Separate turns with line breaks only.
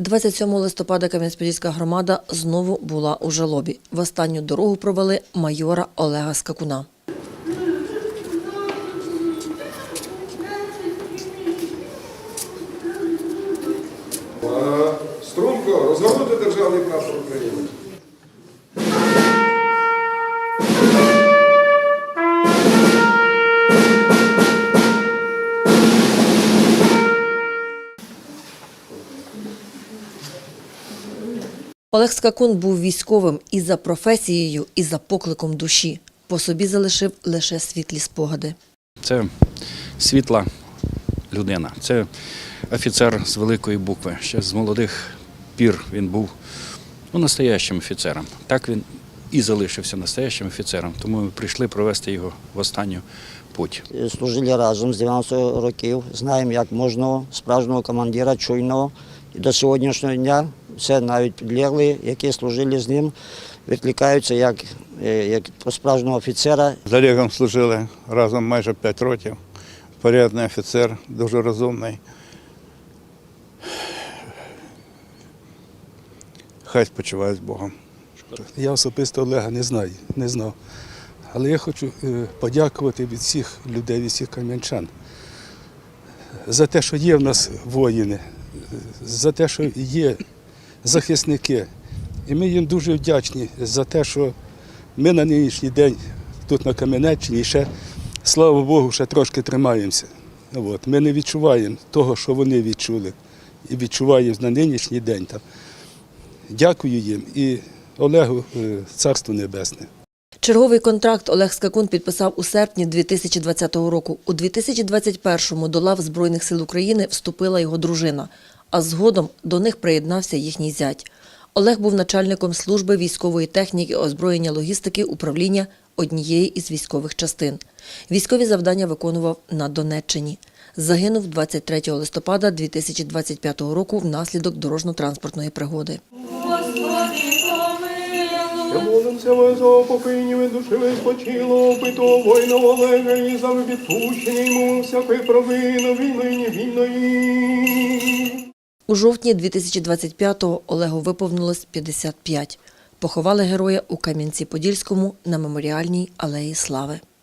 27 листопада Кам'янець-Подільська громада знову була у жалобі. В останню дорогу провели майора Олега Скакуна.
Е, Струнко, розгорнути державний прапор України.
Олег Скакун був військовим і за професією, і за покликом душі. По собі залишив лише світлі спогади.
Це світла людина, це офіцер з великої букви. Ще з молодих пір він був ну, настоящим офіцером. Так він і залишився настоящим офіцером. Тому ми прийшли провести його в останню путь.
служили разом з 90 років. Знаємо, як можна справжнього командира чуйного. І до сьогоднішнього дня все навіть підлегли, які служили з ним, відкликаються як, е, як про справжнього офіцера.
З Олегом служили разом майже 5 років. Порядний офіцер, дуже розумний. Хай спочиває з Богом.
Я особисто Олега не знаю, не знав. Але я хочу е, подякувати від всіх людей, від всіх кам'янчан за те, що є в нас воїни, за те, що є захисники. І ми їм дуже вдячні за те, що ми на нинішній день тут на Кам'янеччині ще, слава Богу, ще трошки тримаємося. От. Ми не відчуваємо того, що вони відчули. І відчуваємо на нинішній день. Там. Дякую їм і Олегу е, Царство Небесне.
Черговий контракт Олег Скакун підписав у серпні 2020 року. У 2021-му до лав Збройних сил України вступила його дружина, а згодом до них приєднався їхній зять. Олег був начальником служби військової техніки, озброєння логістики управління однієї із військових частин. Військові завдання виконував на Донеччині. Загинув 23 листопада 2025 року внаслідок дорожньо-транспортної пригоди.
Молимся вас за упокоєння від душі ви спочило, опитого воїна Олега і за відпущення йому всякої провини вільної, невільної.
У жовтні 2025-го Олегу виповнилось 55. Поховали героя у Кам'янці-Подільському на меморіальній алеї Слави.